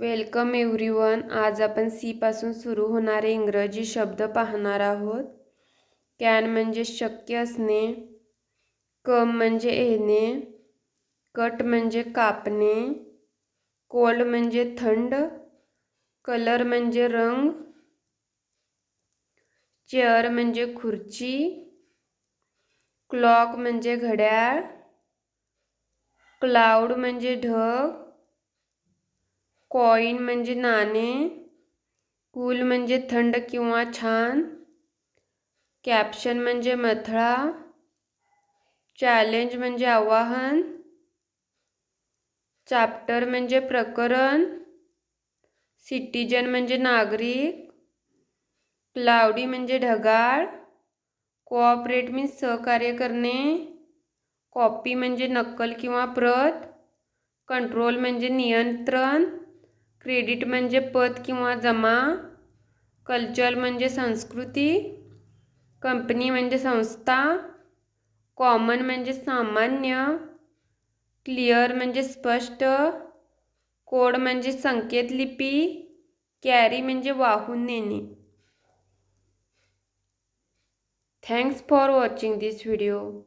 Welcome everyone. आज आपण सीपासून सुरू होणारे इंग्रजी शब्द पाहणार आहोत. कॅन म्हणजे शक्य असणे कम म्हणजे येणे कट म्हणजे कापणे कोल्ड म्हणजे थंड कलर म्हणजे रंग चेअर म्हणजे खुर्ची क्लॉक म्हणजे घड्याळ क्लाउड म्हणजे ढग कॉईन म्हणजे नाणे, कूल म्हणजे थंड किंवा छान, कॅप्शन म्हणजे मथळा, चॅलेंज म्हणजे आवाहन, चॅप्टर म्हणजे प्रकरण, सिटीजन म्हणजे नागरिक, क्लाउडी म्हणजे ढगाळ, कोऑपरेट मीन्स सहकार्य करणे, कॉपी म्हणजे नक्कल किंवा प्रत, कंट्रोल म्हणजे नियंत्रण क्रेडिट म्हणजे पत किंवा जमा, कल्चर म्हणजे संस्कृती, कंपनी म्हणजे संस्था, कॉमन म्हणजे सामान्य, क्लिअर म्हणजे स्पष्ट, कोड म्हणजे संकेत लिपी, कॅरी म्हणजे वाहून नेणे. Thanks for watching this video